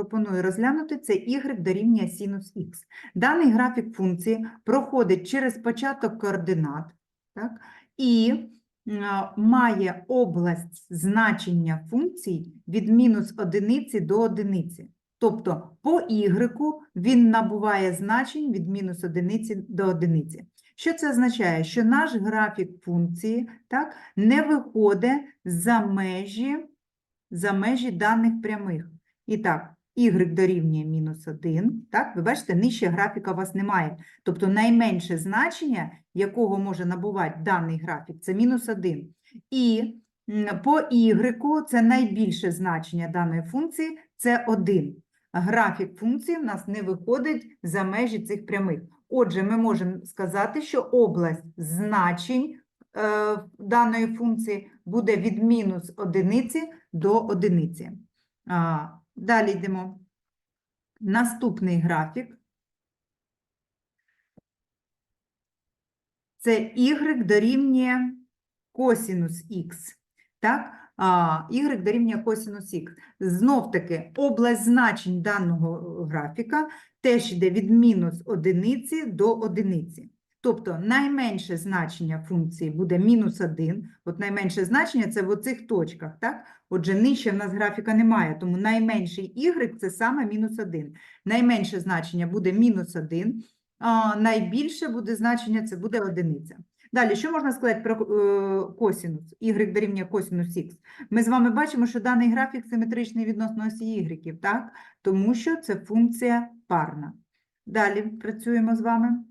пропоную розглянути, це y дорівнює синус х. Даний графік функції проходить через початок координат так, і має область значення функцій від мінус одиниці до одиниці. Тобто по y він набуває значень від мінус одиниці до одиниці. Що це означає? Що наш графік функції так, не виходить за межі, за межі даних прямих. І так, y дорівнює мінус 1, так, ви бачите, нижче графіка у вас немає. Тобто найменше значення, якого може набувати даний графік, це мінус 1. І по y це найбільше значення даної функції, це 1. Графік функції в нас не виходить за межі цих прямих. Отже, ми можемо сказати, що область значень е, даної функції буде від мінус одиниці до одиниці. Далі йдемо. Наступний графік. Це y дорівнює косінус х. Так? А, y дорівнює косінус х. Знов-таки, область значень даного графіка теж йде від мінус одиниці до одиниці. Тобто найменше значення функції буде мінус 1. От найменше значення це в оцих точках. Так? Отже, нижче в нас графіка немає, тому найменший y це саме мінус 1. Найменше значення буде мінус 1, а найбільше буде значення це буде одиниця. Далі, що можна сказати про е, косінус? y дорівнює косінус х. Ми з вами бачимо, що даний графік симетричний відносно осі y, так? тому що це функція парна. Далі працюємо з вами.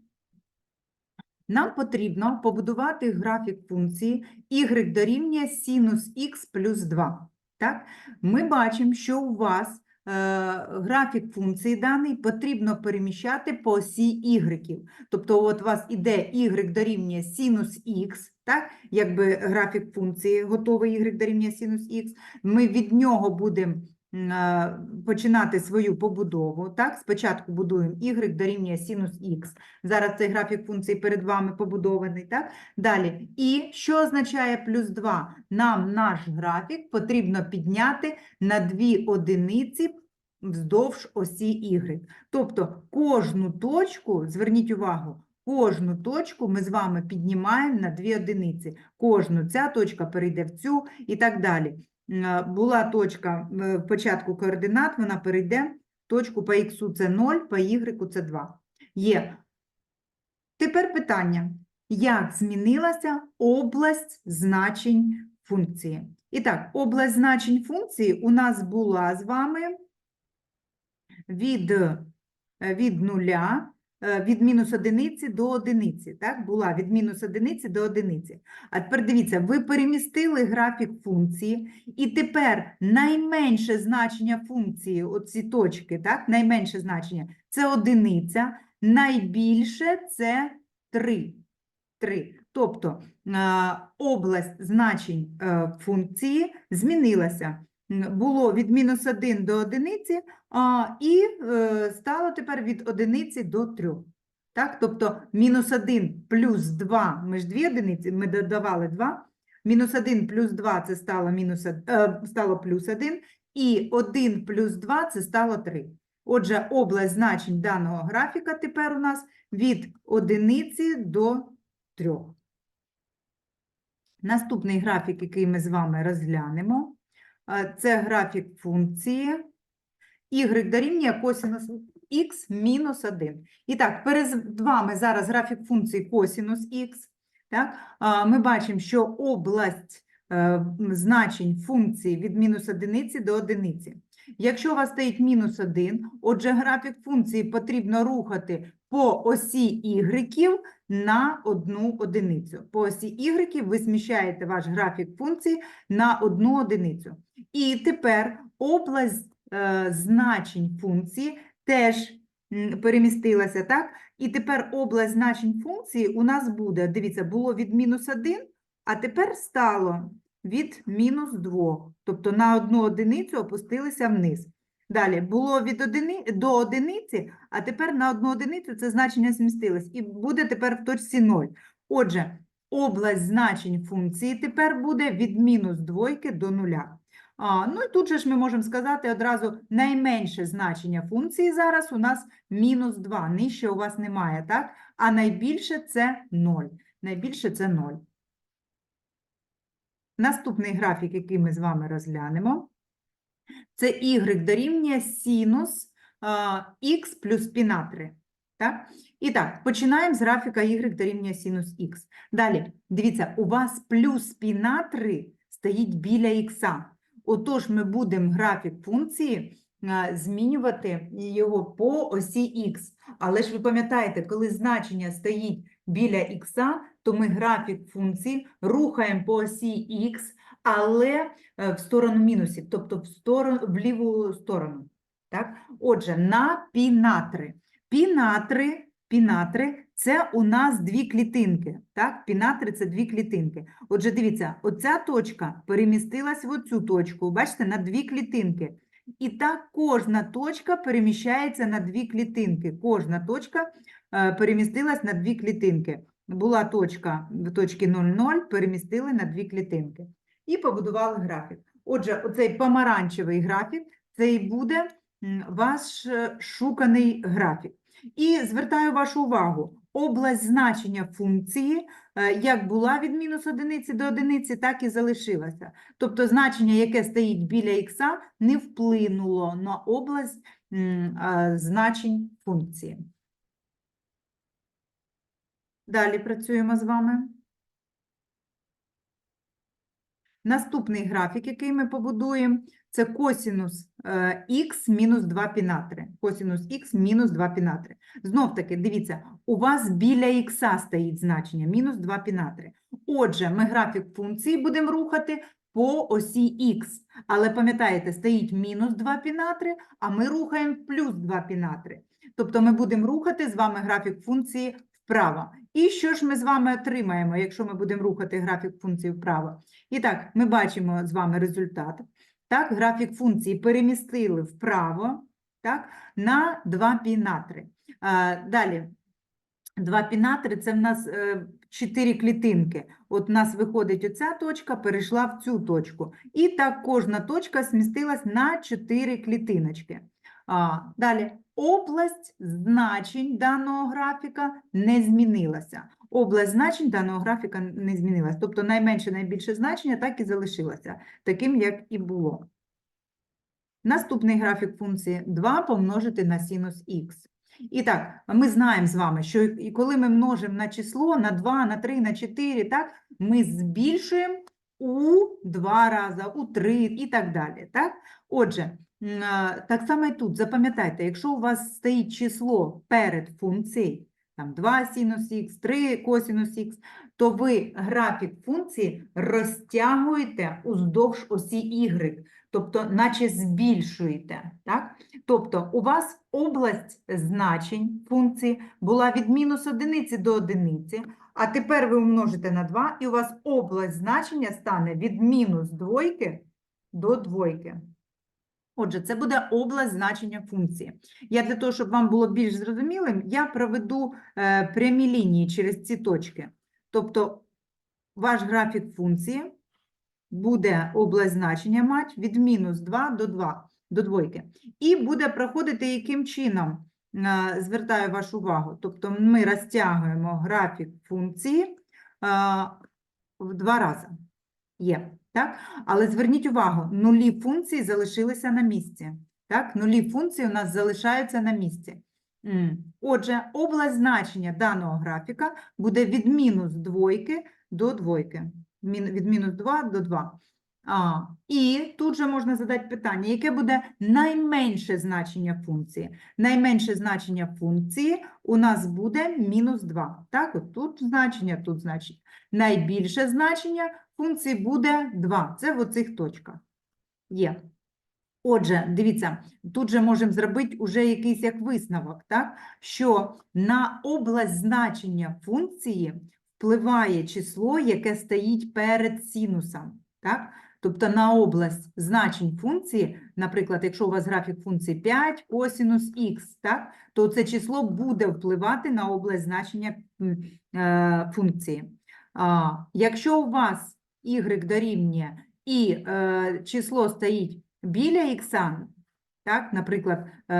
Нам потрібно побудувати графік функції y дорівнює синус х плюс 2. Так? Ми бачимо, що у вас е, графік функції даний потрібно переміщати по осі y. Тобто от у вас іде y дорівнює синус х, так? якби графік функції готовий y дорівнює синус х. Ми від нього будемо починати свою побудову. Так? Спочатку будуємо y дорівнює синус х. Зараз цей графік функції перед вами побудований. Так? Далі. І що означає плюс 2? Нам наш графік потрібно підняти на дві одиниці вздовж осі y. Тобто кожну точку, зверніть увагу, кожну точку ми з вами піднімаємо на дві одиниці. Кожну ця точка перейде в цю і так далі. А, Була точка е, в початку координат, вона перейде в точку по х це 0, по y це 2. Є. Тепер питання. Як змінилася область значень функції? І так, область значень функції у нас була з вами від, е, від нуля, е, від мінус одиниці до одиниці. Так, була від мінус одиниці до одиниці. А тепер дивіться, ви перемістили графік функції, і тепер найменше значення функції, оці точки, так, найменше значення це одиниця, найбільше це 3. 3. Тобто е, область значень е, функції змінилася. Було від мінус 1 до одиниці, і е, стало тепер від одиниці до 3. Так? Тобто мінус 1 плюс 2, ми ж дві одиниці, ми додавали 2, мінус 1 плюс 2 це стало, мінус, е, стало плюс 1, і 1 плюс 2 це стало 3. Отже, область значень даного графіка тепер у нас від одиниці до 3. Наступний графік, який ми з вами розглянемо, це графік функції y дорівнює косинус х мінус 1. І так, перед вами зараз графік функції косинус х. Так? Ми бачимо, що область е, значень функції від мінус одиниці до одиниці. Якщо у вас стоїть мінус 1, отже, графік функції потрібно рухати по осі y на одну одиницю. По осі y ви зміщаєте ваш графік функції на одну одиницю. І тепер область е, значень функції теж перемістилася, так? І тепер область значень функції у нас буде, дивіться, було від мінус 1, а тепер стало від мінус 2. Тобто на одну одиницю опустилися вниз. Далі було від одини до одиниці, а тепер на одну одиницю це значення змістилось. І буде тепер в точці 0. Отже, область значень функції тепер буде від мінус двойки до нуля. А, ну і тут же ж ми можемо сказати одразу найменше значення функції зараз у нас мінус 2, нижче у вас немає, так? А найбільше це 0. Найбільше це 0. Наступний графік, який ми з вами розглянемо, це y дорівнює синус х плюс пі на 3. Так? І так, починаємо з графіка y дорівнює синус х. Далі, дивіться, у вас плюс пі на 3 стоїть біля х. Отож, ми будемо графік функції змінювати його по осі х. Але ж ви пам'ятаєте, коли значення стоїть біля х, то ми графік функції рухаємо по осі х, але е, в сторону мінусів, тобто в, сторону, в ліву сторону. Так? Отже, на пі на 3. Пі на 3, пі на 3 – це у нас дві клітинки. Так? Пі на 3 – це дві клітинки. Отже, дивіться, оця точка перемістилась в оцю точку, бачите, на дві клітинки. І так кожна точка переміщається на дві клітинки. Кожна точка е, перемістилась на дві клітинки. Була точка в точці 0,0, перемістили на дві клітинки. І побудували графік. Отже, оцей помаранчевий графік, це і буде ваш е, шуканий графік. І звертаю вашу увагу, область значення функції е, як була від мінус одиниці до одиниці, так і залишилася. Тобто значення, яке стоїть біля х, не вплинуло на область значень функції. Далі працюємо з вами. Наступний графік, який ми побудуємо, це косінус х мінус 2 пі на 3. Косінус х мінус 2 пі на 3. Знов таки, дивіться, у вас біля х стоїть значення мінус 2 пі на 3. Отже, ми графік функції будемо рухати по осі х. Але пам'ятаєте, стоїть мінус 2 пі на 3, а ми рухаємо плюс 2 пі на 3. Тобто ми будемо рухати з вами графік функції вправо. І що ж ми з вами отримаємо, якщо ми будемо рухати графік функції вправо? І так, ми бачимо з вами результат. Так, графік функції перемістили вправо так, на 2 пі на 3. А, далі, 2 пі на 3 – це в нас е, 4 клітинки. От у нас виходить оця точка, перейшла в цю точку. І так кожна точка змістилась на 4 клітиночки. Далі, область значень даного графіка не змінилася. Область значень даного графіка не змінилася. Тобто найменше, найбільше значення так і залишилося, таким, як і було. Наступний графік функції 2 помножити на синус х. І так, ми знаємо з вами, що коли ми множимо на число на 2, на 3, на 4, так, ми збільшуємо у 2 рази, у 3 і так далі. Так? Отже, так само і тут, запам'ятайте, якщо у вас стоїть число перед функцією, там 2 синус х, 3 косинус х, то ви графік функції розтягуєте уздовж осі y, тобто наче збільшуєте. Так? Тобто у вас область значень функції була від мінус одиниці до одиниці, а тепер ви умножите на 2, і у вас область значення стане від мінус двойки до двойки. Отже, це буде область значення функції. Я для того, щоб вам було більш зрозумілим, я проведу е, прямі лінії через ці точки. Тобто ваш графік функції буде область значення мати від мінус 2 до 2, до двойки. І буде проходити яким чином? Е, Звертаю вашу увагу. Тобто ми розтягуємо графік функції е, в два рази. Є, так? Але зверніть увагу, нулі функції залишилися на місці. Так? Нулі функції у нас залишаються на місці. Отже, область значення даного графіка буде від мінус двойки до двойки. Від мінус 2 до 2. А, і тут же можна задати питання, яке буде найменше значення функції? Найменше значення функції у нас буде мінус 2. Так, от тут значення, тут значення. Найбільше значення функції буде 2. Це в оцих точках. Є. Отже, дивіться, тут же можемо зробити уже якийсь як висновок, так? що на область значення функції впливає число, яке стоїть перед синусом. Так? Тобто на область значень функції, наприклад, якщо у вас графік функції 5 косинус х, так? то це число буде впливати на область значення е, функції. Якщо у вас y дорівнює і е, число стоїть біля х, так, наприклад, е,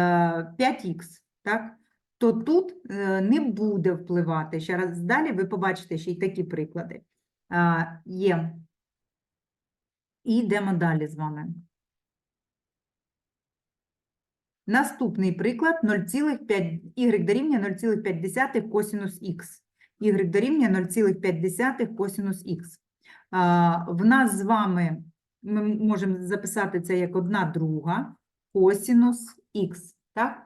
5х, так, то тут е, не буде впливати. Ще раз далі ви побачите ще й такі приклади. А, Є. І йдемо далі з вами. Наступний приклад 0,5, y дорівнює 0,5 косинус х. y дорівнює 0,5 косинус х. В нас з вами, ми можемо записати це як одна друга косинус х. Так?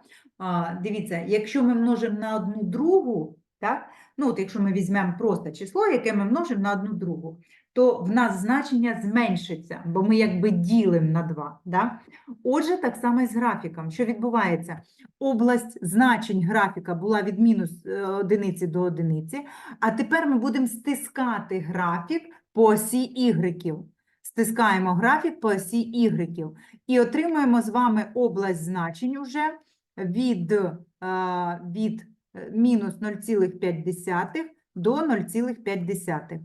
Дивіться, якщо ми множимо на одну другу, так? Ну от якщо ми візьмемо просто число, яке ми множимо на одну другу, то в нас значення зменшиться, бо ми якби ділимо на 2. Да? Отже, так само і з графіком. Що відбувається? Область значень графіка була від мінус е, одиниці до одиниці, а тепер ми будемо стискати графік по осі ігреків. Стискаємо графік по осі ігреків і отримуємо з вами область значень уже від, е, від мінус 0,5 до 0,5.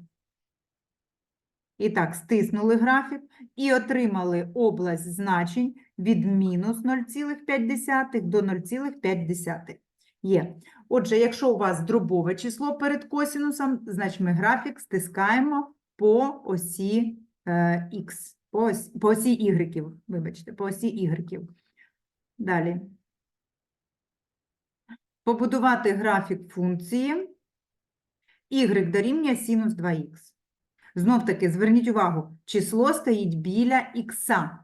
І так, стиснули графік і отримали область значень від мінус 0,5 до 0,5. Є. Отже, якщо у вас дробове число перед косінусом, значить ми графік стискаємо по осі е, х, по осі, по осі ігреків, вибачте, по осі ігреків. Далі. Побудувати графік функції y дорівнює синус 2х. Знов таки, зверніть увагу, число стоїть біля х.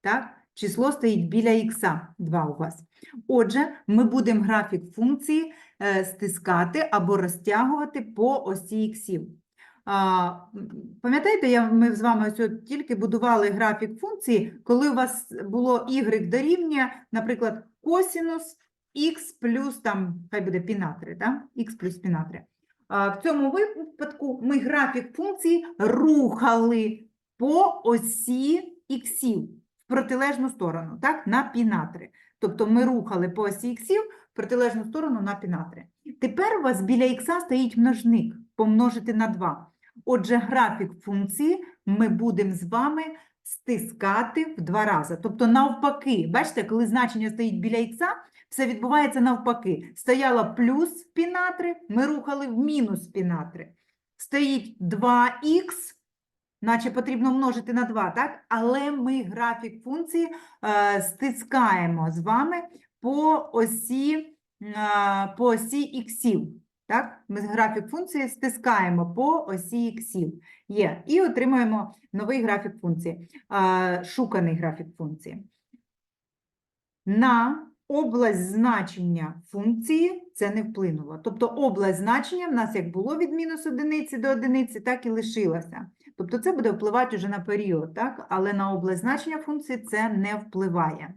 Так? Число стоїть біля х, 2 у вас. Отже, ми будемо графік функції е, стискати або розтягувати по осі. А, Пам'ятаєте, я, ми з вами ось от тільки будували графік функції, коли у вас було y дорівнює, наприклад, косінус х плюс там, хай буде пінатри, да? х плюс пінатри. В цьому випадку ми графік функції рухали по осі іксів в протилежну сторону, так, на пінатри. Тобто ми рухали по осі іксів в протилежну сторону на пінатри. Тепер у вас біля ікса стоїть множник, помножити на 2. Отже, графік функції ми будемо з вами стискати в два рази. Тобто навпаки, бачите, коли значення стоїть біля ікса, все відбувається навпаки. Стояла плюс пінатри, ми рухали в мінус пінатри. Стоїть 2х, наче потрібно множити на 2, так? Але ми графік функції е, стискаємо з вами по осі, е, по осі іксів. Так? Ми графік функції стискаємо по осі іксів. Є. І отримуємо новий графік функції, е, шуканий графік функції. На область значення функції це не вплинуло. Тобто область значення в нас як було від мінус одиниці до одиниці, так і лишилося. Тобто це буде впливати вже на період, так? але на область значення функції це не впливає.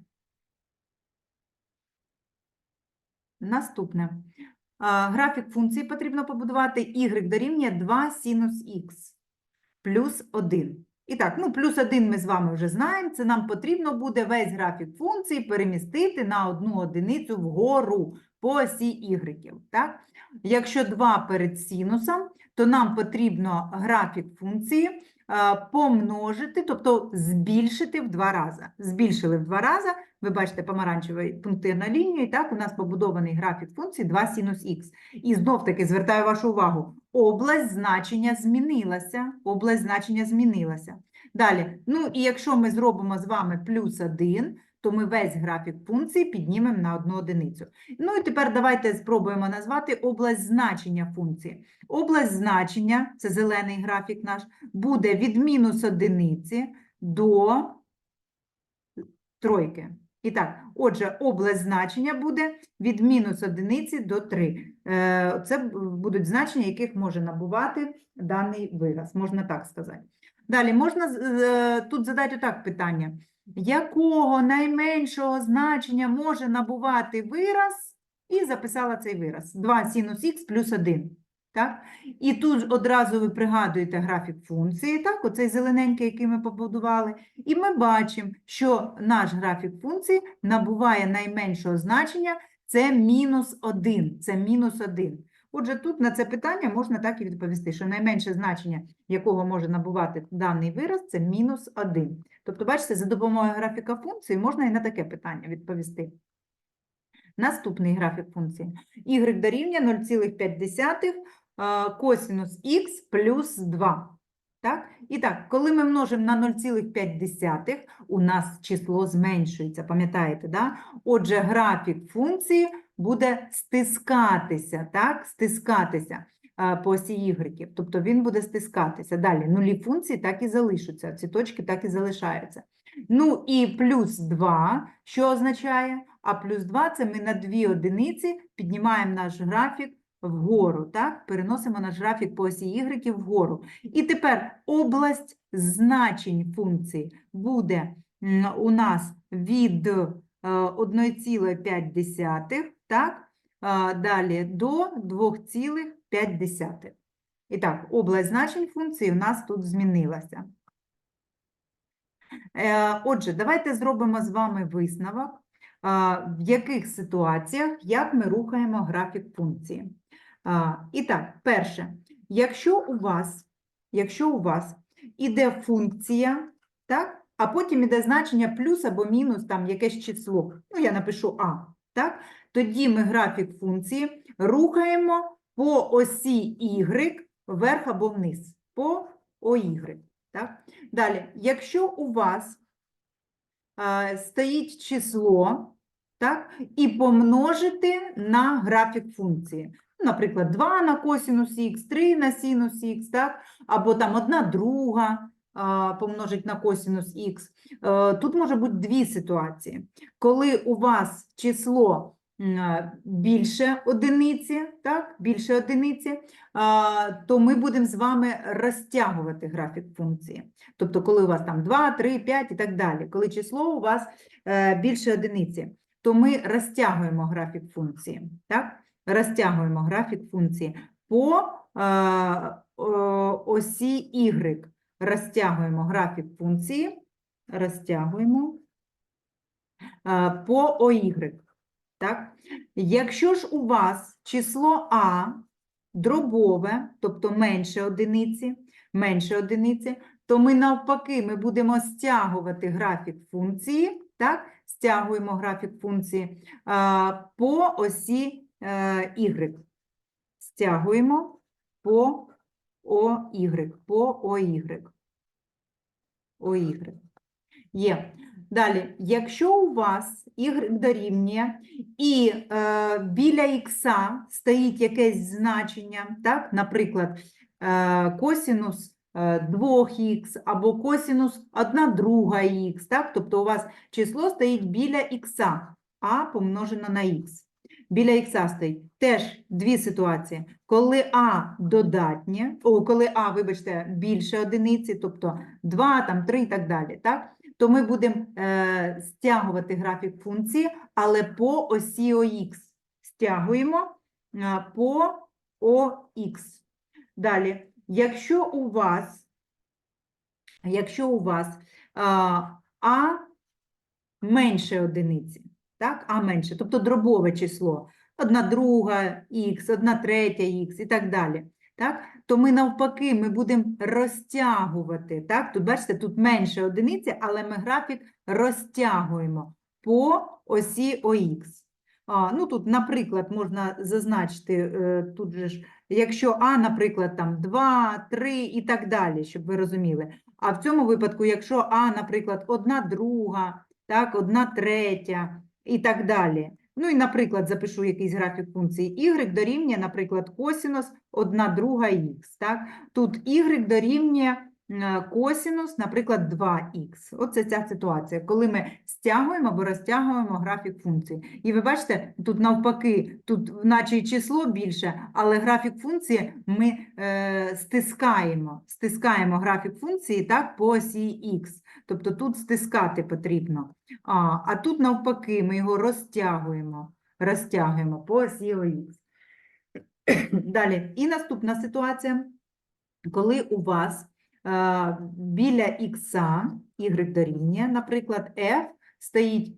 Наступне. Графік функції потрібно побудувати y дорівнює 2 синус х плюс 1. І так, ну плюс 1 ми з вами вже знаємо, це нам потрібно буде весь графік функції перемістити на одну одиницю вгору по осі y. Якщо 2 перед синусом, то нам потрібно графік функції помножити, тобто збільшити в два рази. Збільшили в два рази, ви бачите помаранчевою пунктирна лінія, і так у нас побудований графік функції 2 синус х. І знов-таки звертаю вашу увагу, область значення змінилася, область значення змінилася. Далі, ну і якщо ми зробимо з вами плюс 1, то ми весь графік функції піднімемо на одну одиницю. Ну і тепер давайте спробуємо назвати область значення функції. Область значення, це зелений графік наш, буде від мінус одиниці до тройки. І так, отже, область значення буде від мінус одиниці до 3. Е, Це будуть значення, яких може набувати даний вираз, можна так сказати. Далі, можна тут задати так питання. Якого найменшого значення може набувати вираз? І записала цей вираз. 2 синус х плюс 1. Так? І тут одразу ви пригадуєте графік функції, так? оцей зелененький, який ми побудували. І ми бачимо, що наш графік функції набуває найменшого значення, це мінус 1. Це мінус 1. Отже, тут на це питання можна так і відповісти, що найменше значення, якого може набувати даний вираз, це мінус 1. Тобто, бачите, за допомогою графіка функції можна і на таке питання відповісти. Наступний графік функції. y дорівнює 0,5 косинус х плюс 2. Так? І так, коли ми множимо на 0,5, у нас число зменшується, пам'ятаєте, да? Отже, графік функції буде стискатися, так? Стискатися по осі y. Тобто він буде стискатися. Далі нулі функції так і залишаться, ці точки так і залишаються. Ну і плюс 2, що означає? А плюс 2 це ми на дві одиниці піднімаємо наш графік вгору, так? Переносимо наш графік по осі y вгору. І тепер область значень функції буде у нас від е, 1,5, так? Далі до 2,5. І так, область значень функції у нас тут змінилася. Е, Отже, давайте зробимо з вами висновок, в яких ситуаціях, як ми рухаємо графік функції. А, І так, перше, якщо у вас, якщо у вас іде функція, так, а потім іде значення плюс або мінус, там якесь число, ну я напишу А, так, тоді ми графік функції рухаємо по осі y вверх або вниз, по ОY. Так? Далі, якщо у вас а, стоїть число, так, і помножити на графік функції. Наприклад, 2 на косинус х, 3 на синус х, так? або там 1 друга помножить на косинус х. Е, Тут може бути дві ситуації. Коли у вас число більше одиниці, так, більше одиниці, то ми будемо з вами розтягувати графік функції. Тобто, коли у вас там 2, 3, 5 і так далі. Коли число у вас е, більше одиниці, то ми розтягуємо графік функції. Так? Розтягуємо графік функції по е, осі y. Розтягуємо графік функції, розтягуємо е, по OY. Так? Якщо ж у вас число А дробове, тобто менше одиниці, менше одиниці, то ми навпаки ми будемо стягувати графік функції, так? Стягуємо графік функції а, по осі е, y. Стягуємо по OY, по OY. OY. Є. Далі, якщо у вас y дорівнює і е, біля х стоїть якесь значення, так, наприклад, е, косінус е, 2х або косінус 1 друга х, так, тобто у вас число стоїть біля х, а помножено на х. Біля х стоїть теж дві ситуації. Коли а додатнє, о, коли а, вибачте, більше одиниці, тобто 2, там 3 і так далі, так? то ми будемо е, стягувати графік функції, але по осі ОХ. Стягуємо е, по ОХ. Далі, якщо у вас, якщо у вас е, А менше одиниці, так, А менше, тобто дробове число, одна друга х, одна третя х і так далі, так, то ми навпаки ми будемо розтягувати. Так? Тут бачите, тут менше одиниці, але ми графік розтягуємо по осі ОХ. А, ну, тут, наприклад, можна зазначити, е, тут же ж, якщо А, наприклад, там 2, 3 і так далі, щоб ви розуміли. А в цьому випадку, якщо А, наприклад, одна друга, так, одна третя і так далі. Ну і, наприклад, запишу якийсь графік функції y дорівнює, наприклад, косінус 1 друга х. Так? Тут y дорівнює е, косинус, наприклад, 2х. Оце ця ситуація, коли ми стягуємо або розтягуємо графік функції. І ви бачите, тут навпаки, тут наче число більше, але графік функції ми е, стискаємо, стискаємо графік функції так, по осі х. Тобто тут стискати потрібно. А, а тут навпаки ми його розтягуємо, розтягуємо по осі ОХ. Далі, і наступна ситуація, коли у вас біля х y дорівнює, наприклад, f стоїть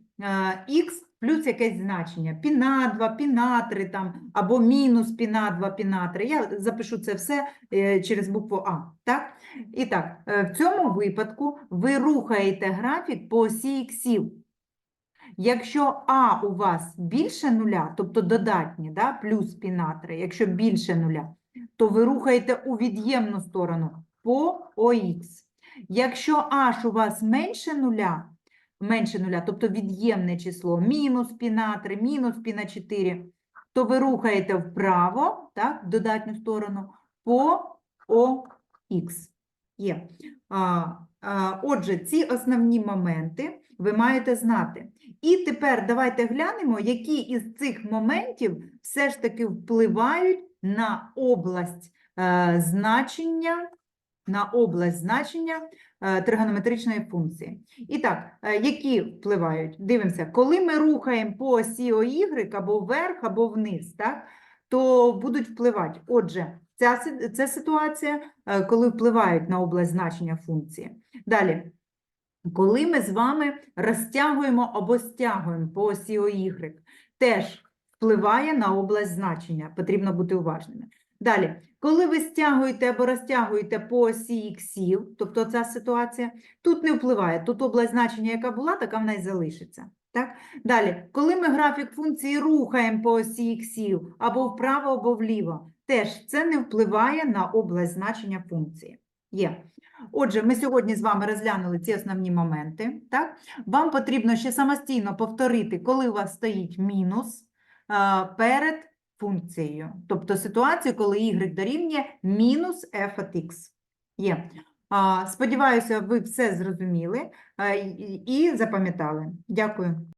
х плюс якесь значення, пі на 2, пі на 3 там, або мінус пі на 2, пі на 3. Я запишу це все е, через букву А. Так? І так, е, в цьому випадку ви рухаєте графік по осі іксів. Якщо А у вас більше нуля, тобто додатні, да, плюс пі на 3, якщо більше нуля, то ви рухаєте у від'ємну сторону по ОХ. Якщо H у вас менше нуля, менше нуля, тобто від'ємне число, мінус пі на 3, мінус пі на 4, то ви рухаєте вправо, так, в додатню сторону, по ОХ. Є. А, а, отже, ці основні моменти ви маєте знати. І тепер давайте глянемо, які із цих моментів все ж таки впливають на область е, значення, на область значення е, тригонометричної функції. І так, е, які впливають? Дивимося, коли ми рухаємо по осі ОY або вверх, або вниз, так, то будуть впливати. Отже, ця, це ситуація, е, коли впливають на область значення функції. Далі, коли ми з вами розтягуємо або стягуємо по осі ОY, теж впливає на область значення, потрібно бути уважними. Далі, коли ви стягуєте або розтягуєте по осі іксів, тобто ця ситуація, тут не впливає, тут область значення, яка була, така вона й залишиться. Так? Далі, коли ми графік функції рухаємо по осі іксів або вправо, або вліво, теж це не впливає на область значення функції. Є. Отже, ми сьогодні з вами розглянули ці основні моменти. Так? Вам потрібно ще самостійно повторити, коли у вас стоїть мінус перед функцією. Тобто ситуацію, коли y дорівнює мінус f от x. Є. Сподіваюся, ви все зрозуміли і- і запам'ятали. Дякую.